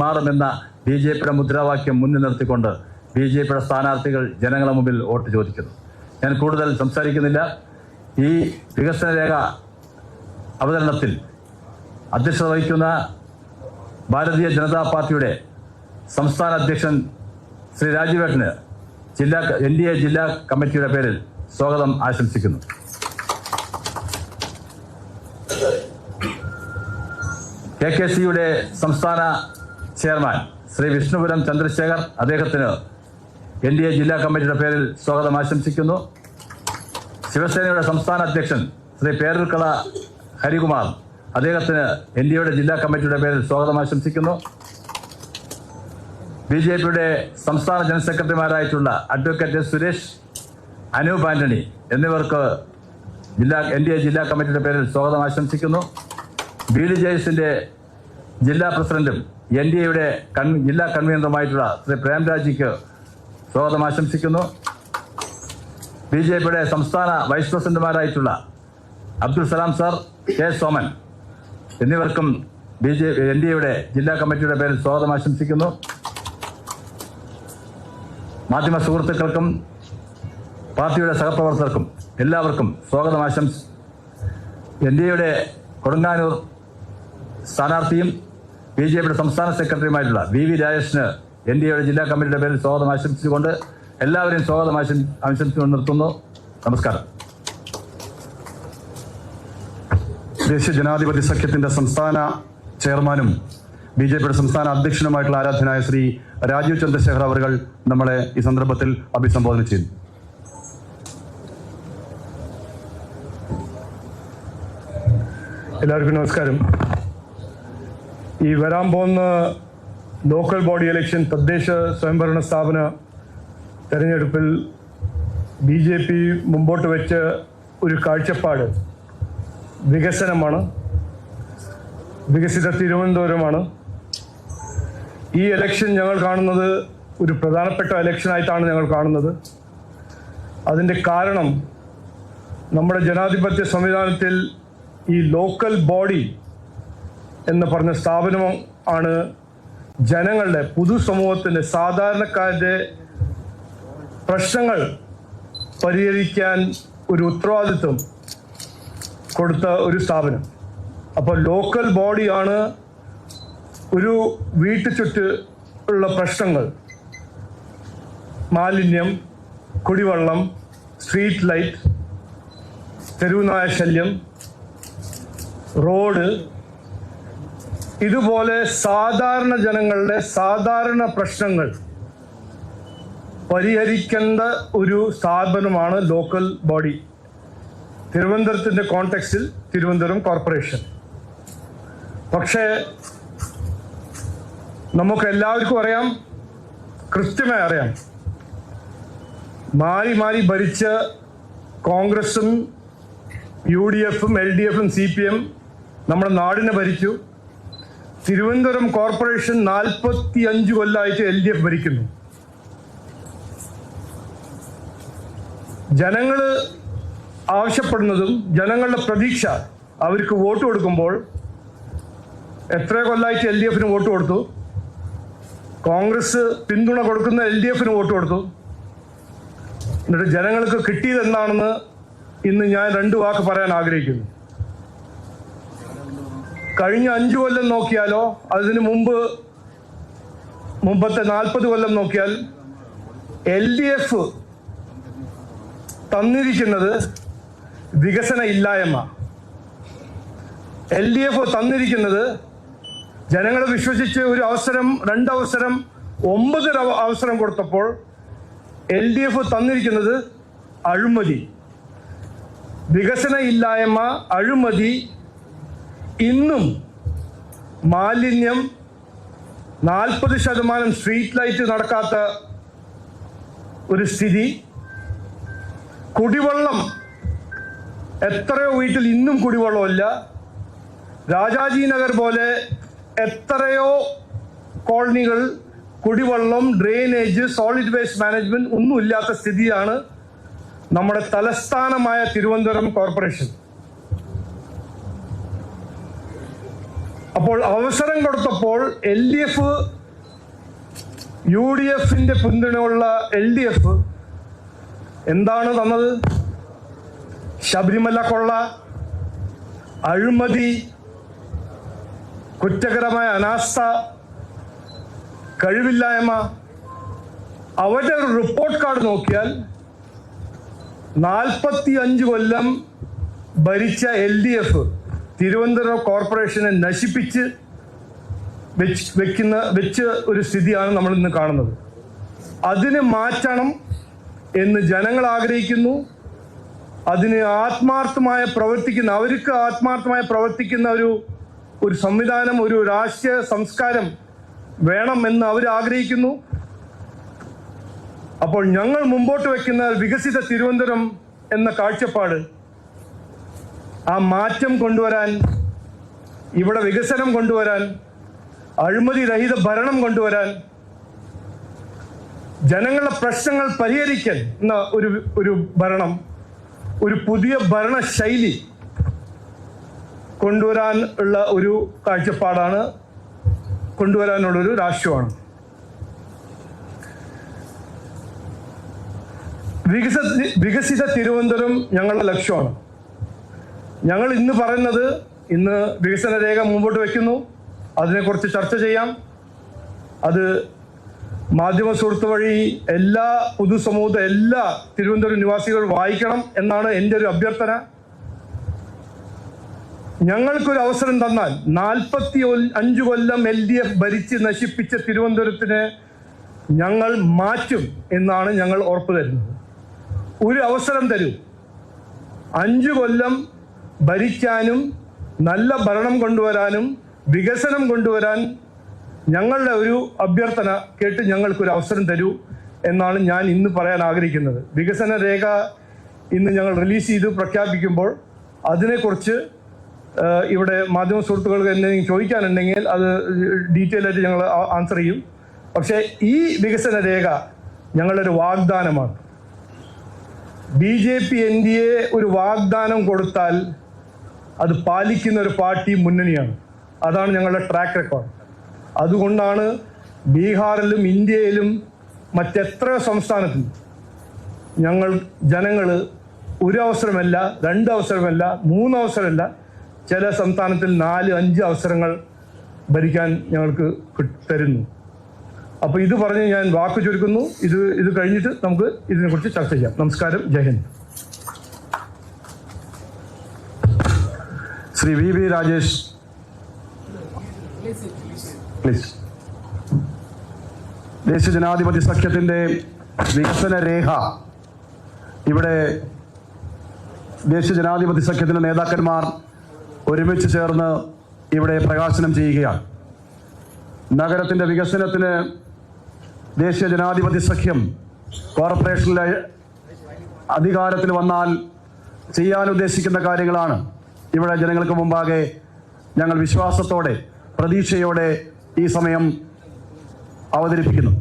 മാറുമെന്ന B J പിയുടെ മുദ്രാവാക്യം മുന്നിൽ നിർത്തിക്കൊണ്ട് ബി ജെ പിയുടെ സ്ഥാനാർത്ഥികൾ ജനങ്ങളുടെ മുമ്പിൽ വോട്ട് ചോദിക്കുന്നു. ഞാൻ കൂടുതൽ സംസാരിക്കുന്നില്ല. ഈ വികസന രേഖ അവതരണത്തിൽ അധ്യക്ഷത വഹിക്കുന്ന ഭാരതീയ ജനതാ പാർട്ടിയുടെ സംസ്ഥാന അധ്യക്ഷൻ ശ്രീ രാജീവേട്ടന് ജില്ലാ എൻ ഡി എ ജില്ലാ കമ്മിറ്റിയുടെ പേരിൽ സ്വാഗതം ആശംസിക്കുന്നു. കെ കെ സിയുടെ സംസ്ഥാന ചെയർമാൻ ശ്രീ വിഷ്ണുപുരം ചന്ദ്രശേഖർ അദ്ദേഹത്തിന് എൻ ഡി എ ജില്ലാ കമ്മിറ്റിയുടെ പേരിൽ സ്വാഗതം ആശംസിക്കുന്നു. ശിവസേനയുടെ സംസ്ഥാന അധ്യക്ഷൻ ശ്രീ പേരൂർക്കള ഹരികുമാർ അദ്ദേഹത്തിന് എൻ ഡി എയുടെ ജില്ലാ കമ്മിറ്റിയുടെ പേരിൽ സ്വാഗതം ആശംസിക്കുന്നു. ബി ജെ പിയുടെ സംസ്ഥാന ജനറൽ സെക്രട്ടറിമാരായിട്ടുള്ള അഡ്വക്കേറ്റ് സുരേഷ് അനൂപ് ആന്റണി എന്നിവർക്ക് ജില്ലാ എൻ ഡി എ ജില്ലാ കമ്മിറ്റിയുടെ പേരിൽ സ്വാഗതം ആശംസിക്കുന്നു. ബി ഡി ജെ എസിന്റെ ജില്ലാ പ്രസിഡന്റും എൻ ഡി എയുടെ കൺ ജില്ലാ കൺവീനറുമായിട്ടുള്ള ശ്രീ പ്രേംരാജിക്ക് സ്വാഗതം ആശംസിക്കുന്നു. ബി ജെ പിയുടെ സംസ്ഥാന വൈസ് പ്രസിഡന്റുമാരായിട്ടുള്ള അബ്ദുൽ സലാം സാർ കെ സോമൻ എന്നിവർക്കും ബി ജെ എൻ ഡി എയുടെ ജില്ലാ കമ്മിറ്റിയുടെ പേരിൽ സ്വാഗതം ആശംസിക്കുന്നു. മാധ്യമ സുഹൃത്തുക്കൾക്കും പാർട്ടിയുടെ സഹപ്രവർത്തകർക്കും എല്ലാവർക്കും സ്വാഗതം ആശംസ. എൻ ഡി എയുടെ കൊടുങ്ങാനൂർ സ്ഥാനാർത്ഥിയും ബി ജെ പിയുടെ സംസ്ഥാന സെക്രട്ടറിയുമായിട്ടുള്ള വി വി രാജേഷിന് എൻ ഡി എയുടെ ജില്ലാ കമ്മിറ്റിയുടെ പേരിൽ സ്വാഗതം ആശംസിച്ചുകൊണ്ട് എല്ലാവരെയും സ്വാഗതം ആശം ആശംസിച്ചുകൊണ്ട് നിർത്തുന്നു. നമസ്കാരം. ദേശീയ ജനാധിപത്യ സഖ്യത്തിന്റെ സംസ്ഥാന ചെയർമാനും ബി ജെ പിയുടെ സംസ്ഥാന അധ്യക്ഷനുമായിട്ടുള്ള ആരാധനായ ശ്രീ രാജീവ് ചന്ദ്രശേഖർ അവർകൾ നമ്മളെ ഈ സന്ദർഭത്തിൽ അഭിസംബോധന ചെയ്യുന്നു. എല്ലാവർക്കും നമസ്കാരം. ഈ വരാൻ പോകുന്ന ലോക്കൽ ബോഡി ഇലക്ഷൻ തദ്ദേശ സ്വയംഭരണ സ്ഥാപന തെരഞ്ഞെടുപ്പിൽ ബി ജെ പി മുമ്പോട്ട് വെച്ച ഒരു കാഴ്ചപ്പാട് വികസനമാണ്. വികസിത തിരുവനന്തപുരമാണ്. ഈ ഇലക്ഷൻ ഞങ്ങൾ കാണുന്നത് ഒരു പ്രധാനപ്പെട്ട ഇലക്ഷനായിട്ടാണ് ഞങ്ങൾ കാണുന്നത്. അതിന്റെ കാരണം നമ്മുടെ ജനാധിപത്യ സംവിധാനത്തിൽ ഈ ലോക്കൽ ബോഡി എന്ന് പറഞ്ഞ സ്ഥാപനം ആണ് ജനങ്ങളുടെ പൊതുസമൂഹത്തിന്റെ സാധാരണക്കാരുടെ പ്രശ്നങ്ങൾ പരിഹരിക്കാൻ ഒരു ഉത്തരവാദിത്വം കൊടുത്ത ഒരു സ്ഥാപനം. അപ്പോൾ ലോക്കൽ ബോഡിയാണ് ഒരു വീട്ടു ചുറ്റ് ഉള്ള പ്രശ്നങ്ങൾ. മാലിന്യം കുടിവെള്ളം സ്ട്രീറ്റ് ലൈറ്റ് തെരുവുനായ ശല്യം റോഡ് ഇതുപോലെ സാധാരണ ജനങ്ങളുടെ സാധാരണ പ്രശ്നങ്ങൾ പരിഹരിക്കേണ്ട ഒരു സ്ഥാപനമാണ് ലോക്കൽ ബോഡി തിരുവനന്തപുരത്തിന്റെ കോണ്ടെക്സ്റ്റിൽ തിരുവനന്തപുരം കോർപ്പറേഷൻ പക്ഷേ നമുക്ക് എല്ലാവർക്കും അറിയാം കൃത്യമായി അറിയാം. മാറി മാറി ഭരിച്ച കോൺഗ്രസും യു ഡി എഫും എൽ ഡി എഫും സി പി എം നമ്മുടെ നാടിനെ ഭരിച്ചു. തിരുവനന്തപുരം കോർപ്പറേഷൻ നാൽപ്പത്തി അഞ്ച് കൊല്ലമായിട്ട് എൽ ഡി എഫ് ഭരിക്കുന്നു. ജനങ്ങൾ ആവശ്യപ്പെടുന്നതും ജനങ്ങളുടെ പ്രതീക്ഷ അവർക്ക് വോട്ട് കൊടുക്കുമ്പോൾ എത്ര കൊല്ലമായിട്ട് എൽ ഡി എഫിന് വോട്ട് കൊടുത്തു? കോൺഗ്രസ് പിന്തുണ കൊടുക്കുന്ന എൽ ഡി എഫിന് വോട്ട് കൊടുത്തു? എന്നിട്ട് ജനങ്ങൾക്ക് കിട്ടിയതെന്നാണെന്ന് ഇന്ന് ഞാൻ രണ്ട് വാക്ക് പറയാൻ ആഗ്രഹിക്കുന്നു. കഴിഞ്ഞ അഞ്ചു കൊല്ലം നോക്കിയാലോ അതിനു മുമ്പ് മുമ്പത്തെ നാൽപ്പത് കൊല്ലം നോക്കിയാൽ എൽ ഡി എഫ് തന്നിരിക്കുന്നത് വികസന ഇല്ലായ്മ. എൽ ഡി എഫ് തന്നിരിക്കുന്നത് ജനങ്ങളെ വിശ്വസിച്ച് ഒരു അവസരം രണ്ടവസരം ഒമ്പത് അവസരം കൊടുത്തപ്പോൾ എൽ ഡി എഫ് തന്നിരിക്കുന്നത് അഴിമതി. വികസന ഇല്ലായ്മ അഴിമതി ഇന്നും മാലിന്യം നാൽപ്പത് ശതമാനം സ്ട്രീറ്റ് ലൈറ്റ് നടക്കാത്ത ഒരു സ്ഥിതി. കുടിവെള്ളം എത്രയോ വീട്ടിൽ ഇന്നും കുടിവെള്ളമില്ല. രാജാജി നഗർ പോലെ എത്രയോ കോളനികൾ കുടിവെള്ളം ഡ്രെയിനേജ് സോളിഡ് വേസ്റ്റ് മാനേജ്മെന്റ് ഒന്നും ഇല്ലാത്ത സ്ഥിതിയാണ് നമ്മുടെ തലസ്ഥാനമായ തിരുവനന്തപുരം കോർപ്പറേഷൻ. അപ്പോൾ അവസരം കൊടുത്തപ്പോൾ L D F U D എഫിന്റെ പിന്തുണയുള്ള എൽ ഡി എഫ് എന്താണ് തന്നത്? ശബരിമല കൊള്ള അഴിമതി കുറ്റകരമായ അനാസ്ഥ കഴിവില്ലായ്മ. അവരുടെ ഒരു റിപ്പോർട്ട് കാർഡ് നോക്കിയാൽ നാൽപ്പത്തി അഞ്ച് കൊല്ലം ഭരിച്ച എൽ ഡി എഫ് തിരുവനന്തപുരം കോർപ്പറേഷനെ നശിപ്പിച്ച് വെച്ച് വെക്കുന്ന വെച്ച് ഒരു സ്ഥിതിയാണ് നമ്മൾ ഇന്ന് കാണുന്നത്. അതിനെ മാറ്റണം എന്ന് ജനങ്ങൾ ആഗ്രഹിക്കുന്നു. അതിന് ആത്മാർത്ഥമായ പ്രവർത്തിക്കുന്ന അവർക്ക് ആത്മാർത്ഥമായി പ്രവർത്തിക്കുന്ന ഒരു ഒരു സംവിധാനം ഒരു രാഷ്ട്രീയ സംസ്കാരം വേണം എന്ന് അവർ ആഗ്രഹിക്കുന്നു. അപ്പോൾ ഞങ്ങൾ മുമ്പോട്ട് വയ്ക്കുന്ന വികസിത തിരുവനന്തപുരം എന്ന കാഴ്ചപ്പാട് ആ മാറ്റം കൊണ്ടുവരാൻ ഇവിടെ വികസനം കൊണ്ടുവരാൻ അഴിമതി രഹിത ഭരണം കൊണ്ടുവരാൻ ജനങ്ങളുടെ പ്രശ്നങ്ങൾ പരിഹരിക്കാൻ എന്ന ഒരു ഒരു ഭരണം ഒരു പുതിയ ഭരണശൈലി കൊണ്ടുവരാൻ ഉള്ള ഒരു കാഴ്ചപ്പാടാണ് കൊണ്ടുവരാനുള്ളൊരു രാഷ്ട്രമാണ്. വികസ വികസിത തിരുവനന്തപുരം ഞങ്ങളുടെ ലക്ഷ്യമാണ്. ഞങ്ങൾ ഇന്ന് പറയുന്നത് ഇന്ന് വികസന രേഖ മുമ്പോട്ട് വയ്ക്കുന്നു അതിനെക്കുറിച്ച് ചർച്ച ചെയ്യാം. അത് മാധ്യമ സുഹൃത്ത് വഴി എല്ലാ പൊതുസമൂഹത്തെ എല്ലാ തിരുവനന്തപുരം നിവാസികൾ വായിക്കണം എന്നാണ് എന്റെ ഒരു അഭ്യർത്ഥന. ഞങ്ങൾക്കൊരു അവസരം തന്നാൽ നാൽപ്പത്തി അഞ്ച് കൊല്ലം എൽ ഡി എഫ് ഭരിച്ച് നശിപ്പിച്ച തിരുവനന്തപുരത്തിന് ഞങ്ങൾ മാറ്റും എന്നാണ് ഞങ്ങൾ ഉറപ്പ് തരുന്നത്. ഒരു അവസരം തരൂ. അഞ്ചു കൊല്ലം ഭരിക്കാനും നല്ല ഭരണം കൊണ്ടുവരാനും വികസനം കൊണ്ടുവരാൻ ഞങ്ങളുടെ ഒരു അഭ്യർത്ഥന കേട്ട് ഞങ്ങൾക്കൊരു അവസരം തരൂ എന്നാണ് ഞാൻ ഇന്ന് പറയാൻ ആഗ്രഹിക്കുന്നത്. വികസന രേഖ ഇന്ന് ഞങ്ങൾ റിലീസ് ചെയ്ത് പ്രഖ്യാപിക്കുമ്പോൾ അതിനെക്കുറിച്ച് ഇവിടെ മാധ്യമ സുഹൃത്തുക്കൾക്ക് എന്തെങ്കിലും ചോദിക്കാനുണ്ടെങ്കിൽ അത് ഡീറ്റെയിൽ ആയിട്ട് ഞങ്ങൾ ആൻസർ ചെയ്യും. പക്ഷേ ഈ വികസന രേഖ ഞങ്ങളുടെ ഒരു വാഗ്ദാനമാണ്. B J P N D A ഒരു വാഗ്ദാനം കൊടുത്താൽ അത് പാലിക്കുന്ന ഒരു പാർട്ടി മുന്നണിയാണ്. അതാണ് ഞങ്ങളുടെ ട്രാക്ക് റെക്കോർഡ് അതുകൊണ്ടാണ് ബീഹാറിലും ഇന്ത്യയിലും മറ്റെത്രയോ സംസ്ഥാനത്തും ഞങ്ങൾ ജനങ്ങൾ ഒരു അവസരമല്ല രണ്ട് അവസരമല്ല മൂന്ന് അവസരമല്ല ചില സംസ്ഥാനത്തിൽ നാല് അഞ്ച് അവസരങ്ങൾ ഭരിക്കാൻ ഞങ്ങൾക്ക് തരുന്നു. അപ്പോൾ ഇത് പറഞ്ഞ് ഞാൻ വാക്ക് ചുരുക്കുന്നു. ഇത് ഇത് കഴിഞ്ഞിട്ട് നമുക്ക് ഇതിനെക്കുറിച്ച് ചർച്ച ചെയ്യാം. നമസ്കാരം. ജയ് Hind. Shri V V Rajesh. Please. ദേശീയ ജനാധിപത്യ സഖ്യത്തിന്റെ വികസന രേഖ. ഇവിടെ ദേശീയ ജനാധിപത്യ സഖ്യത്തിന്റെ നേതാക്കന്മാർ ഒരുമിച്ച് ചേർന്ന് ഇവിടെ പ്രകാശനം ചെയ്യുകയാണ്. നഗരത്തിന്റെ വികസനത്തിന് ദേശീയ ജനാധിപത്യ സഖ്യം കോർപ്പറേഷനിലെ അധികാരത്തിൽ വന്നാൽ ചെയ്യാൻ ഉദ്ദേശിക്കുന്ന കാര്യങ്ങളാണ്. ഇവിടെ ജനങ്ങൾക്ക് മുമ്പാകെ ഞങ്ങൾ വിശ്വാസത്തോടെ പ്രതീക്ഷയോടെ ഈ സമയം അവതരിപ്പിക്കുന്നു.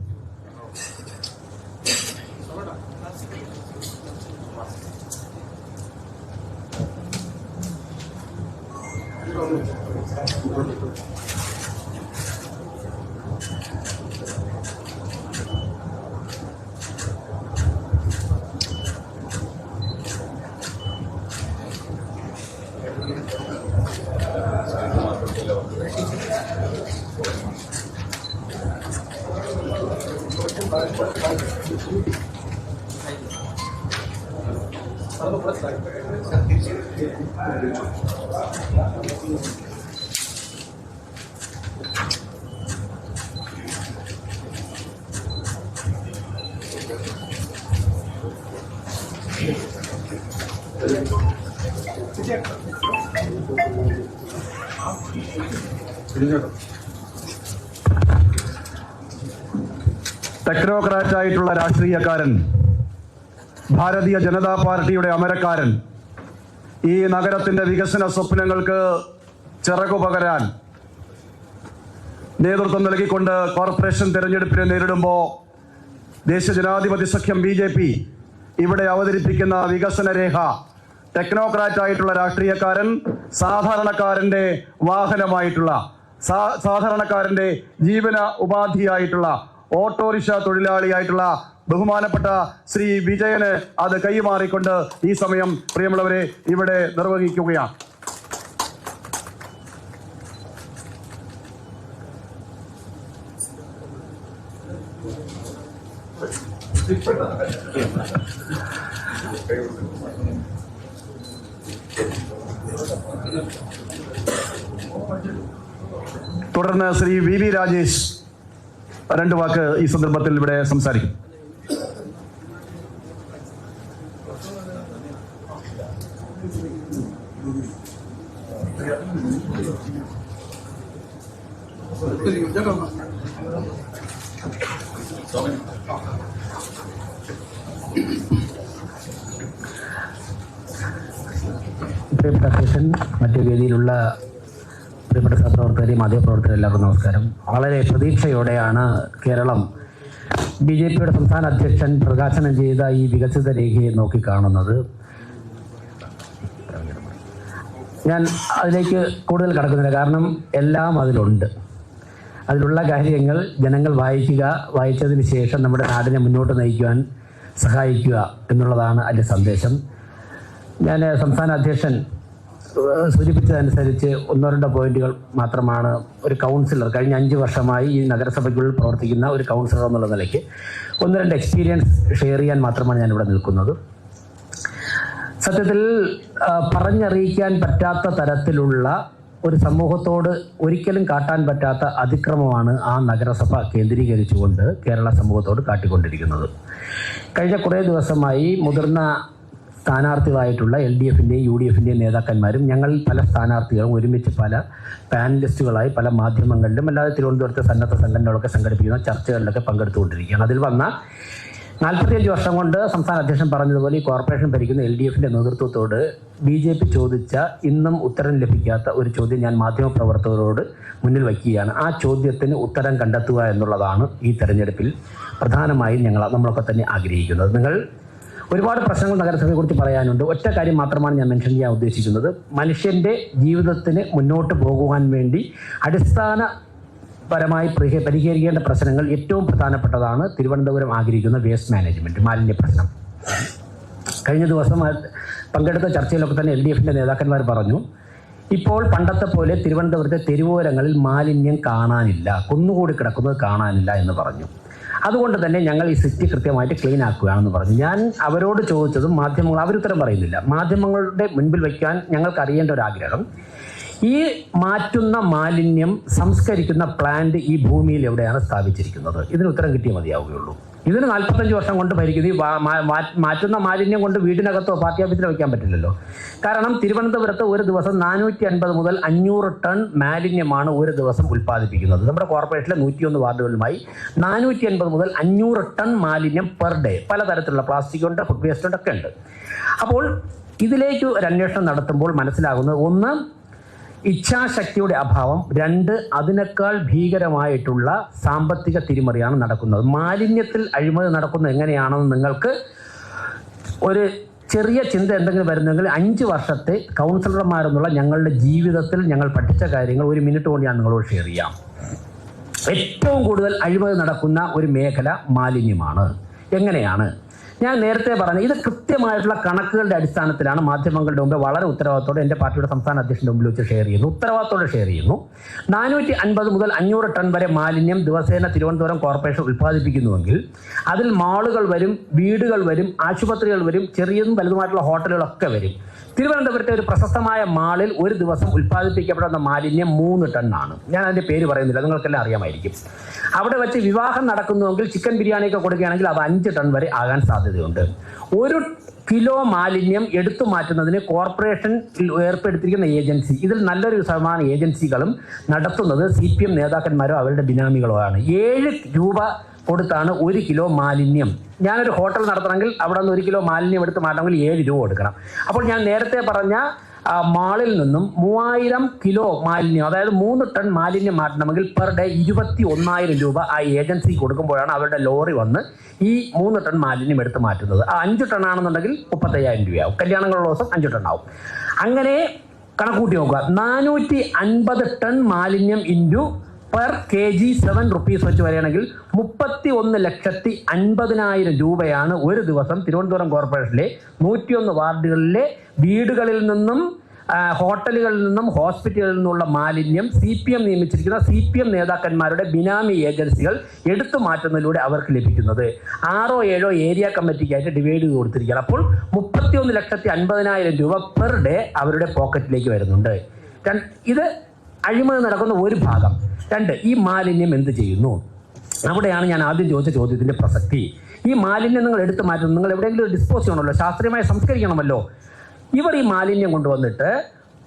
ടെക്നോക്രാറ്റ് ആയിട്ടുള്ള രാഷ്ട്രീയക്കാരൻ ഭാരതീയ ജനതാ പാർട്ടിയുടെ അമരക്കാരൻ ഈ നഗരത്തിന്റെ വികസന സ്വപ്നങ്ങൾക്ക് ചിറകു പകരാൻ നേതൃത്വം നൽകിക്കൊണ്ട് കോർപ്പറേഷൻ തെരഞ്ഞെടുപ്പിനെ നേരിടുമ്പോൾ ദേശീയ ജനാധിപത്യ സഖ്യം ബി ഇവിടെ അവതരിപ്പിക്കുന്ന വികസന രേഖ ടെക്നോക്രാറ്റ് ആയിട്ടുള്ള രാഷ്ട്രീയക്കാരൻ സാധാരണക്കാരന്റെ വാഹനമായിട്ടുള്ള സാധാരണക്കാരന്റെ ജീവന ഉപാധിയായിട്ടുള്ള ഓട്ടോറിക്ഷ തൊഴിലാളിയായിട്ടുള്ള ബഹുമാനപ്പെട്ട ശ്രീ വിജയന് അത് കൈമാറിക്കൊണ്ട് ഈ സമയം പ്രിയമുള്ളവരെ ഇവിടെ നിർവഹിക്കുകയാണ്. തുടർന്ന് ശ്രീ വി വി രാജേഷ് രണ്ട് വാക്ക് ഈ സന്ദർഭത്തിൽ ഇവിടെ സംസാരിക്കും. മറ്റു വേദിയിലുള്ള പ്രിയപ്പെട്ട സഹപ്രവർത്തകരെയും മാധ്യമപ്രവർത്തകരും എല്ലാവർക്കും നമസ്കാരം. വളരെ പ്രതീക്ഷയോടെയാണ് കേരളം ബി ജെ പിയുടെ സംസ്ഥാന അധ്യക്ഷൻ പ്രകാശനം ചെയ്ത ഈ വികസിത രേഖയെ നോക്കിക്കാണുന്നത്. ഞാൻ അതിലേക്ക് കൂടുതൽ കടക്കുന്നില്ല. കാരണം എല്ലാം അതിലുണ്ട്. അതിലുള്ള കാര്യങ്ങൾ ജനങ്ങൾ വായിക്കുക വായിച്ചതിന് ശേഷം നമ്മുടെ നാടിനെ മുന്നോട്ട് നയിക്കുവാൻ സഹായിക്കുക എന്നുള്ളതാണ് അതിന്റെ സന്ദേശം. ഞാൻ സംസ്ഥാന അധ്യക്ഷൻ സൂചിപ്പിച്ചതനുസരിച്ച് ഒന്നോ രണ്ടോ പോയിന്റുകൾ മാത്രമാണ് ഒരു കൗൺസിലർ കഴിഞ്ഞ അഞ്ച് വർഷമായി ഈ നഗരസഭയ്ക്കുള്ളിൽ പ്രവർത്തിക്കുന്ന ഒരു കൗൺസിലർ എന്നുള്ള നിലയ്ക്ക് ഒന്ന് രണ്ട് എക്സ്പീരിയൻസ് ഷെയർ ചെയ്യാൻ മാത്രമാണ് ഞാൻ ഇവിടെ നിൽക്കുന്നത്. സത്യത്തിൽ പറഞ്ഞറിയിക്കാൻ പറ്റാത്ത തരത്തിലുള്ള ഒരു സമൂഹത്തോട് ഒരിക്കലും കാട്ടാൻ പറ്റാത്ത അതിക്രമമാണ് ആ നഗരസഭ കേന്ദ്രീകരിച്ചുകൊണ്ട് കേരള സമൂഹത്തോട് കാട്ടിക്കൊണ്ടിരിക്കുന്നത്. കഴിഞ്ഞ കുറേ ദിവസമായി മുതിർന്ന സ്ഥാനാർത്ഥികളായിട്ടുള്ള എൽ ഡി എഫിന്റെയും യു ഡി എഫിന്റെയും നേതാക്കന്മാരും ഞങ്ങൾ പല സ്ഥാനാർത്ഥികളും ഒരുമിച്ച് പല പാനലിസ്റ്റുകളായി പല മാധ്യമങ്ങളിലും അല്ലാതെ തിരുവനന്തപുരത്തെ സന്നദ്ധ സംഘടനകളൊക്കെ സംഘടിപ്പിക്കുന്ന ചർച്ചകളിലൊക്കെ പങ്കെടുത്തുകൊണ്ടിരിക്കുകയാണ്. അതിൽ വന്ന നാൽപ്പത്തിയഞ്ച് വർഷം കൊണ്ട് സംസ്ഥാന അധ്യക്ഷൻ പറഞ്ഞതുപോലെ ഈ കോർപ്പറേഷൻ ഭരിക്കുന്ന എൽ ഡി എഫിന്റെ നേതൃത്വത്തോട് ബി ജെ പി ചോദിച്ച ഇന്നും ഉത്തരം ലഭിക്കാത്ത ഒരു ചോദ്യം ഞാൻ മാധ്യമപ്രവർത്തകരോട് മുന്നിൽ വയ്ക്കുകയാണ്. ആ ചോദ്യത്തിന് ഉത്തരം കണ്ടെത്തുക എന്നുള്ളതാണ് ഈ തെരഞ്ഞെടുപ്പിൽ പ്രധാനമായും ഞങ്ങൾ നമ്മളൊക്കെ തന്നെ ആഗ്രഹിക്കുന്നത്. നിങ്ങൾ ഒരുപാട് പ്രശ്നങ്ങൾ നഗരസഭയെ കുറിച്ച് പറയാനുണ്ട്. ഒറ്റ കാര്യം മാത്രമാണ് ഞാൻ മെൻഷൻ ചെയ്യാൻ ഉദ്ദേശിക്കുന്നത്. മനുഷ്യന്റെ ജീവിതത്തിന് മുന്നോട്ട് പോകുവാൻ വേണ്ടി അടിസ്ഥാന പരമായി പരിഹരിക്കേണ്ട പ്രശ്നങ്ങൾ ഏറ്റവും പ്രധാനപ്പെട്ടതാണ് തിരുവനന്തപുരം ആഗ്രഹിക്കുന്ന വേസ്റ്റ് മാനേജ്മെന്റ് മാലിന്യ പ്രശ്നം. കഴിഞ്ഞ ദിവസം പങ്കെടുത്ത ചർച്ചയിലൊക്കെ തന്നെ എൽ ഡി എഫിന്റെ നേതാക്കന്മാർ പറഞ്ഞു ഇപ്പോൾ പണ്ടത്തെ പോലെ തിരുവനന്തപുരത്തെ തെരുവോരങ്ങളിൽ മാലിന്യം കാണാനില്ല കുന്നുകൂടി കിടക്കുന്നത് കാണാനില്ല എന്ന് പറഞ്ഞു. അതുകൊണ്ട് തന്നെ ഞങ്ങൾ ഈ സിറ്റി കൃത്യമായിട്ട് ക്ലീൻ ആക്കുകയാണെന്ന് പറഞ്ഞു. ഞാൻ അവരോട് ചോദിച്ചതും മാധ്യമങ്ങൾ അവരുത്തരം പറയുന്നില്ല. മാധ്യമങ്ങളുടെ മുൻപിൽ വയ്ക്കാൻ ഞങ്ങൾക്ക് അറിയേണ്ട ഒരു ആഗ്രഹം ഈ മാറ്റുന്ന മാലിന്യം സംസ്കരിക്കുന്ന പ്ലാന്റ് ഈ ഭൂമിയിൽ എവിടെയാണ് സ്ഥാപിച്ചിരിക്കുന്നത്? ഇതിന് ഉത്തരം കിട്ടിയേ മതിയാവുകയുള്ളൂ. ഇതിന് നാൽപ്പത്തഞ്ച് വർഷം കൊണ്ട് ഭരിക്കുന്നത് ഈ മാറ്റുന്ന മാലിന്യം കൊണ്ട് വീടിനകത്തോ പാർട്ടി ഓഫീസിലോ വയ്ക്കാൻ പറ്റില്ലല്ലോ. കാരണം തിരുവനന്തപുരത്ത് ഒരു ദിവസം നാനൂറ്റി അൻപത് മുതൽ അഞ്ഞൂറ് ടൺ മാലിന്യമാണ് ഒരു ദിവസം ഉൽപ്പാദിപ്പിക്കുന്നത്. നമ്മുടെ കോർപ്പറേഷനിലെ നൂറ്റിയൊന്ന് വാർഡുകളുമായി നാനൂറ്റി അൻപത് മുതൽ അഞ്ഞൂറ് ടൺ മാലിന്യം പെർ ഡേ പലതരത്തിലുള്ള പ്ലാസ്റ്റിക് ഉണ്ട് ഫുഡ് വേസ്റ്റ് ഉണ്ട് ഒക്കെ ഉണ്ട്. അപ്പോൾ ഇതിലേക്ക് ഒരു അന്വേഷണം നടത്തുമ്പോൾ മനസ്സിലാകുന്നത് ഒന്ന് ഇച്ഛാശക്തിയുടെ അഭാവം രണ്ട് അതിനേക്കാൾ ഭീകരമായിട്ടുള്ള സാമ്പത്തിക തിരിമറിയാണ് നടക്കുന്നത്. മാലിന്യത്തിൽ അഴിമതി നടക്കുന്നത് എങ്ങനെയാണെന്ന് നിങ്ങൾക്ക് ഒരു ചെറിയ ചിന്ത എന്തെങ്കിലും വരുന്നെങ്കിൽ അഞ്ച് വർഷത്തെ കൗൺസിലർമാരെന്നുള്ള ഞങ്ങളുടെ ജീവിതത്തിൽ ഞങ്ങൾ പഠിച്ച കാര്യങ്ങൾ ഒരു മിനിറ്റ് കൊണ്ട് ഞാൻ നിങ്ങളോട് ഷെയർ ചെയ്യാം. ഏറ്റവും കൂടുതൽ അഴിമതി നടക്കുന്ന ഒരു മേഖല മാലിന്യമാണ്. എങ്ങനെയാണ്? ഞാൻ നേരത്തെ പറഞ്ഞ ഇത് കൃത്യമായിട്ടുള്ള കണക്കുകളുടെ അടിസ്ഥാനത്തിലാണ് മാധ്യമങ്ങളുടെ മുമ്പ് വളരെ ഉത്തരവാദിത്തോടെ എന്റെ പാർട്ടിയുടെ സംസ്ഥാന അധ്യക്ഷന്റെ മുമ്പിൽ വെച്ച് ഷെയർ ചെയ്യുന്നു. ഉത്തരവാദിത്തോടെ ഷെയർ ചെയ്യുന്നു. നാനൂറ്റി അൻപത് മുതൽ അഞ്ഞൂറ് ടൺ വരെ മാലിന്യം ദിവസേന തിരുവനന്തപുരം കോർപ്പറേഷൻ ഉൽപ്പാദിപ്പിക്കുന്നുവെങ്കിൽ അതിൽ മാളുകൾ വരും വീടുകൾ വരും ആശുപത്രികൾ വരും ചെറിയതും വലുതുമായിട്ടുള്ള ഹോട്ടലുകളൊക്കെ വരും. തിരുവനന്തപുരത്തെ ഒരു പ്രശസ്തമായ മാളിൽ ഒരു ദിവസം ഉൽപ്പാദിപ്പിക്കപ്പെടുന്ന മാലിന്യം മൂന്ന് ടണ്ണാണ്. ഞാൻ അതിന്റെ പേര് പറയുന്നില്ല നിങ്ങൾക്കെല്ലാം അറിയാമായിരിക്കും. അവിടെ വെച്ച് വിവാഹം നടക്കുന്നുവെങ്കിൽ ചിക്കൻ ബിരിയാണിയൊക്കെ കൊടുക്കുകയാണെങ്കിൽ അത് അഞ്ച് ടൺ വരെ ആകാൻ സാധ്യതയുണ്ട്. ഒരു കിലോ മാലിന്യം എടുത്തു മാറ്റുന്നതിന് കോർപ്പറേഷൻ ഏർപ്പെടുത്തിയിരിക്കുന്ന ഏജൻസി ഇതിൽ നല്ലൊരു ശതമാനം ഏജൻസികളും നടത്തുന്നത് സി പി എം നേതാക്കന്മാരോ അവരുടെ ബിനാമികളോ ആണ്. ഏഴ് രൂപ കൊടുത്താണ് ഒരു കിലോ മാലിന്യം. ഞാനൊരു ഹോട്ടൽ നടത്തണമെങ്കിൽ അവിടെ നിന്ന് ഒരു കിലോ മാലിന്യം എടുത്ത് മാറ്റണമെങ്കിൽ ഏഴ് രൂപ കൊടുക്കണം. അപ്പോൾ ഞാൻ നേരത്തെ പറഞ്ഞ മാളിൽ നിന്നും മൂവായിരം കിലോ മാലിന്യം അതായത് മൂന്ന് ടൺ മാലിന്യം മാറ്റണമെങ്കിൽ പെർ ഡേ ഇരുപത്തി ഒന്നായിരം രൂപ ആ ഏജൻസി കൊടുക്കുമ്പോഴാണ് അവരുടെ ലോറി വന്ന് ഈ മൂന്ന് ടൺ മാലിന്യം എടുത്ത് മാറ്റുന്നത്. ആ അഞ്ച് ടൺ ആണെന്നുണ്ടെങ്കിൽ മുപ്പത്തയ്യായിരം രൂപയാവും. കല്യാണങ്ങളുള്ള ദിവസം അഞ്ച് ടൺ ആവും അങ്ങനെ കണക്കൂട്ടി നോക്കുക. നാനൂറ്റി അൻപത് ടൺ മാലിന്യം into per K G seven rupees വെച്ച് വരികയാണെങ്കിൽ മുപ്പത്തി ഒന്ന് ലക്ഷത്തി അൻപതിനായിരം രൂപയാണ് ഒരു ദിവസം തിരുവനന്തപുരം കോർപ്പറേഷനിലെ നൂറ്റിയൊന്ന് വാർഡുകളിലെ വീടുകളിൽ നിന്നും ഹോട്ടലുകളിൽ നിന്നും ഹോസ്പിറ്റലുകളിൽ നിന്നുള്ള മാലിന്യം സി പി എം നിയമിച്ചിരിക്കുന്ന സി പി എം നേതാക്കന്മാരുടെ ബിനാമി ഏജൻസികൾ എടുത്തു മാറ്റുന്നതിലൂടെ അവർക്ക് ലഭിക്കുന്നത്. ആറോ ഏഴോ ഏരിയ കമ്മിറ്റിക്കായിട്ട് ഡിവൈഡ് ചെയ്ത് കൊടുത്തിരിക്കുകയാണ്. അപ്പോൾ മുപ്പത്തിയൊന്ന് ലക്ഷത്തി അൻപതിനായിരം രൂപ പെർ ഡേ അവരുടെ പോക്കറ്റിലേക്ക് വരുന്നുണ്ട്. ഇത് അഴിമതി നടക്കുന്ന ഒരു ഭാഗം. രണ്ട് ഈ മാലിന്യം എന്ത് ചെയ്യുന്നു? അവിടെയാണ് ഞാൻ ആദ്യം ചോദിച്ച ചോദ്യത്തിന്റെ പ്രസക്തി. ഈ മാലിന്യം നിങ്ങൾ എടുത്തു മാറ്റുന്നു നിങ്ങൾ എവിടെയെങ്കിലും ഡിസ്പോസ് ചെയ്യണമല്ലോ ശാസ്ത്രീയമായി സംസ്കരിക്കണമല്ലോ. ഇവർ ഈ മാലിന്യം കൊണ്ടുവന്നിട്ട്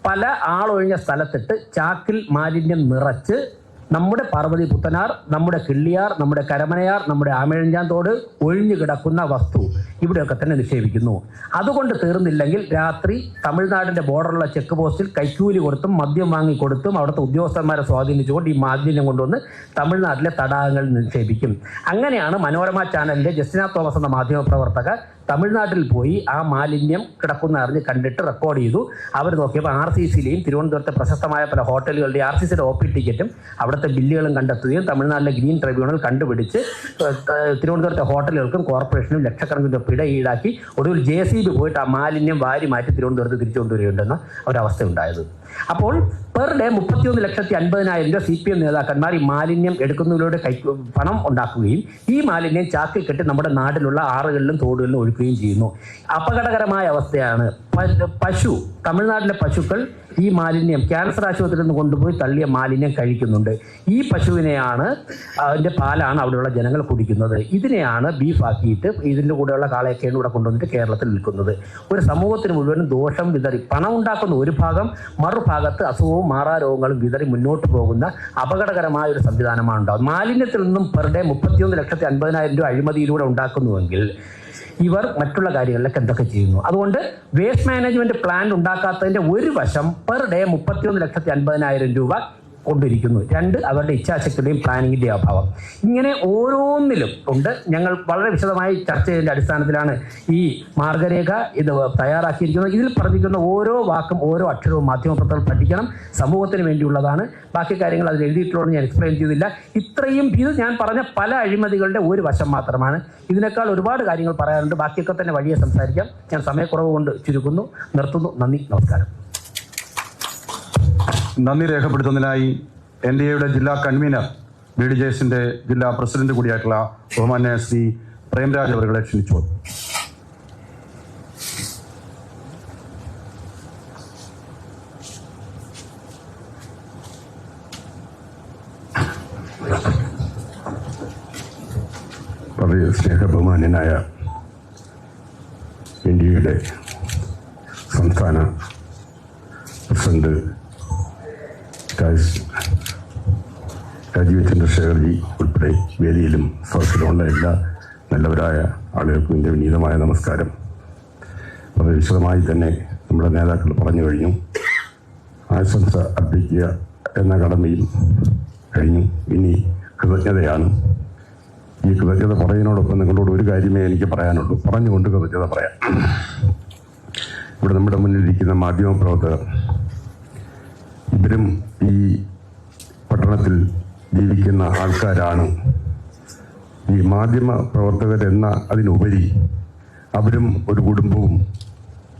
പല ആളൊഴിഞ്ഞ സ്ഥലത്തിട്ട് ചാക്കിൽ മാലിന്യം നിറച്ച് നമ്മുടെ പാർവതി പുത്തനാർ നമ്മുടെ കിള്ളിയാർ നമ്മുടെ കരമനയാർ നമ്മുടെ ആമേഴഞ്ചാന്തോട് ഒഴിഞ്ഞു കിടക്കുന്ന വസ്തു ഇവിടെയൊക്കെ തന്നെ നിക്ഷേപിക്കുന്നു. അതുകൊണ്ട് തീർന്നില്ലെങ്കിൽ രാത്രി തമിഴ്നാടിന്റെ ബോർഡറുള്ള ചെക്ക് പോസ്റ്റിൽ കൈക്കൂലി കൊടുത്തും മദ്യം വാങ്ങിക്കൊടുത്തും അവിടുത്തെ ഉദ്യോഗസ്ഥന്മാരെ സ്വാധീനിച്ചുകൊണ്ട് ഈ മാലിന്യം കൊണ്ടുവന്ന് തമിഴ്നാട്ടിലെ തടാകങ്ങളിൽ നിക്ഷേപിക്കും. അങ്ങനെയാണ് മനോരമ ചാനലിന്റെ ജസ്റ്റിന തോമസ് എന്ന മാധ്യമപ്രവർത്തക തമിഴ്നാട്ടിൽ പോയി ആ മാലിന്യം കിടക്കുന്ന അറിഞ്ഞ് കണ്ടിട്ട് റെക്കോർഡ് ചെയ്തു. അവർ നോക്കിയപ്പോൾ ആർ സി സിയിലെയും തിരുവനന്തപുരത്തെ പ്രശസ്തമായ പല ഹോട്ടലുകളുടെ ആർ സി സിയുടെ ഒ പി ടിക്കറ്റും അവിടുത്തെ ബില്ലുകളും കണ്ടെത്തുകയും തമിഴ്നാട്ടിലെ ഗ്രീൻ ട്രൈബ്യൂണൽ കണ്ടുപിടിച്ച് തിരുവനന്തപുരത്തെ ഹോട്ടലുകൾക്കും കോർപ്പറേഷനും ലക്ഷക്കണക്കിന് പിഴ ഈടാക്കി ഒടുവിൽ ജെ സി ബി പോയിട്ട് ആ മാലിന്യം വാരി മാറ്റി തിരുവനന്തപുരത്ത് തിരിച്ചുകൊണ്ടുവരികയുണ്ടെന്ന ഒരവസ്ഥ ഉണ്ടായത് അപ്പോൾ പെർ ഡേ മുപ്പത്തിയൊന്ന് ലക്ഷത്തി അൻപതിനായിരം രൂപ സി പി എം നേതാക്കന്മാർ ഈ മാലിന്യം എടുക്കുന്നതിലൂടെ കൈ പണം ഉണ്ടാക്കുകയും ഈ മാലിന്യം ചാക്കിൽ കെട്ടി നമ്മുടെ നാട്ടിലുള്ള ആറുകളിലും തോടുകളിലും ഒഴുക്കുകയും ചെയ്യുന്നു. അപകടകരമായ അവസ്ഥയാണ്. പശു തമിഴ്നാട്ടിലെ പശുക്കൾ ഈ മാലിന്യം ക്യാൻസർ ആശുപത്രിയിൽ നിന്ന് കൊണ്ടുപോയി തള്ളിയ മാലിന്യം കഴിക്കുന്നുണ്ട്. ഈ പശുവിനെയാണ് അതിന്റെ പാലാണ് അവിടെയുള്ള ജനങ്ങൾ കുടിക്കുന്നത്. ഇതിനെയാണ് ബീഫാക്കിയിട്ട് ഇതിന്റെ കൂടെയുള്ള കാളയൊക്കെയാണ് ഇവിടെ കൊണ്ടുവന്നിട്ട് കേരളത്തിൽ വിൽക്കുന്നത്. ഒരു സമൂഹത്തിന് മുഴുവനും ദോഷം വിതറി പണം ഉണ്ടാക്കുന്ന ഒരു ഭാഗം മറുഭാഗത്ത് അസുഖവും മാറാരോഗങ്ങളും വിതറി മുന്നോട്ട് പോകുന്ന അപകടകരമായ ഒരു സംവിധാനമാണ് ഉണ്ടാകുന്നത് മാലിന്യത്തിൽ നിന്നും പെർ ഡേ മുപ്പത്തിയൊന്ന് ലക്ഷത്തി അൻപതിനായിരം രൂപ അഴിമതിയിലൂടെ ഉണ്ടാക്കുന്നുവെങ്കിൽ ഇവർ മറ്റുള്ള കാര്യങ്ങളിലൊക്കെ എന്തൊക്കെ ചെയ്യുന്നു? അതുകൊണ്ട് വേസ്റ്റ് മാനേജ്മെന്റ് പ്ലാൻ ഉണ്ടാക്കാത്തതിന്റെ ഒരു വശം പെർ ഡേ മുപ്പത്തിയൊന്ന് ലക്ഷത്തി അൻപതിനായിരം രൂപ കൊണ്ടിരിക്കുന്നു. രണ്ട് അവരുടെ ഇച്ഛാശക്തിയുടെയും പ്ലാനിങ്ങിന്റെ അഭാവം. ഇങ്ങനെ ഓരോന്നിലും ഉണ്ട്. ഞങ്ങൾ വളരെ വിശദമായി ചർച്ച ചെയ്തതിന്റെ അടിസ്ഥാനത്തിലാണ് ഈ മാർഗരേഖ ഇത് തയ്യാറാക്കിയിരിക്കുന്നത്. ഇതിൽ പറഞ്ഞിരിക്കുന്ന ഓരോ വാക്കും ഓരോ അക്ഷരവും മാധ്യമപ്രവർത്തകർ പഠിക്കണം. സമൂഹത്തിന് വേണ്ടിയുള്ളതാണ്. ബാക്കി കാര്യങ്ങൾ അതിൽ എഴുതിയിട്ടുള്ളത് ഞാൻ എക്സ്പ്ലെയിൻ ചെയ്തില്ല. ഇത്രയും ഇത് ഞാൻ പറഞ്ഞ പല അഴിമതികളുടെ ഒരു വശം മാത്രമാണ്. ഇതിനേക്കാൾ ഒരുപാട് കാര്യങ്ങൾ പറയാറുണ്ട്. ബാക്കിയൊക്കെ തന്നെ വഴിയെ സംസാരിക്കാം. ഞാൻ സമയക്കുറവ് കൊണ്ട് ചുരുക്കുന്നു. നിർത്തുന്നു. നന്ദി. നമസ്കാരം. നന്ദി രേഖപ്പെടുത്തുന്നതിനായി എൻ ഡി എയുടെ ജില്ലാ കൺവീനർ ബി ഡി ജെ എസിന്റെ ജില്ലാ പ്രസിഡന്റ് കൂടിയായിട്ടുള്ള ബഹുമാന്യ ശ്രീ പ്രേംരാജ് അവരുടെ ക്ഷണിച്ചു. വളരെ സ്നേഹബഹുമാന്യനായ ഇന്ത്യയുടെ സംസ്ഥാന പ്രസിഡന്റ് രാജ് രാജീവ് ചന്ദ്രശേഖർജി ഉൾപ്പെടെ വേദിയിലും സദസ്സിലുമുള്ള എല്ലാ നല്ലവരായ ആളുകൾക്കും എന്റെ വിനീതമായ നമസ്കാരം. വളരെ വിശദമായി തന്നെ നമ്മുടെ നേതാക്കൾ പറഞ്ഞു കഴിഞ്ഞു. ആശംസ അർപ്പിക്കുക എന്ന കടമയും കഴിഞ്ഞു. ഇനി കൃതജ്ഞതയാണ്. ഈ കൃതജ്ഞത പറയുന്നതോടൊപ്പം നിങ്ങളോട് ഒരു കാര്യമേ എനിക്ക് പറയാനുള്ളൂ. പറഞ്ഞുകൊണ്ട് കൃതജ്ഞത പറയാം. ഇവിടെ നമ്മുടെ മുന്നിലിരിക്കുന്ന മാധ്യമപ്രവർത്തകർ ഇവരും ഈ പട്ടണത്തിൽ ജീവിക്കുന്ന ആൾക്കാരാണ്. ഈ മാധ്യമ പ്രവർത്തകരെന്ന അതിനുപരി അവരും ഒരു കുടുംബവും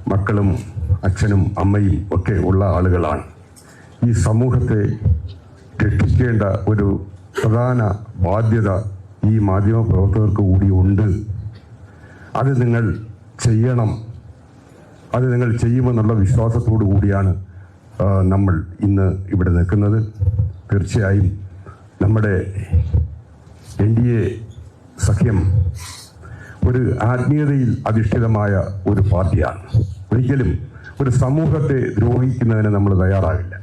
മക്കളും അച്ഛനും അമ്മയും ഒക്കെ ഉള്ള ആളുകളാണ്. ഈ സമൂഹത്തെ രക്ഷിക്കേണ്ട ഒരു പ്രധാന ബാധ്യത ഈ മാധ്യമ പ്രവർത്തകർക്ക് കൂടി ഉണ്ട്. അത് നിങ്ങൾ ചെയ്യണം. അത് നിങ്ങൾ ചെയ്യുമെന്നുള്ള വിശ്വാസത്തോടു കൂടിയാണ് നമ്മൾ ഇന്ന് ഇവിടെ നിൽക്കുന്നത് തീർച്ചയായും നമ്മുടെ എൻ ഡി എ സഖ്യം ഒരു ആത്മീയതയിൽ അധിഷ്ഠിതമായ ഒരു പാർട്ടിയാണ്. ഒരിക്കലും ഒരു സമൂഹത്തെ ദ്രോഹിക്കുന്നതിന് നമ്മൾ തയ്യാറാകില്ല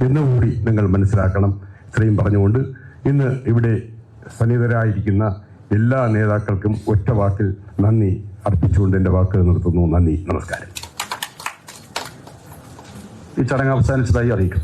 എന്നുകൂടി നിങ്ങൾ മനസ്സിലാക്കണം. ഇത്രയും പറഞ്ഞുകൊണ്ട് ഇന്ന് ഇവിടെ സന്നിഹിതരായിരിക്കുന്ന എല്ലാ നേതാക്കൾക്കും ഒറ്റ വാക്കിൽ നന്ദി അർപ്പിച്ചുകൊണ്ട് എന്റെ വാക്കുകൾ നിർത്തുന്നു. നന്ദി. നമസ്കാരം. ഈ ചടങ്ങ് അവസാനിച്ചതായി അറിയിക്കും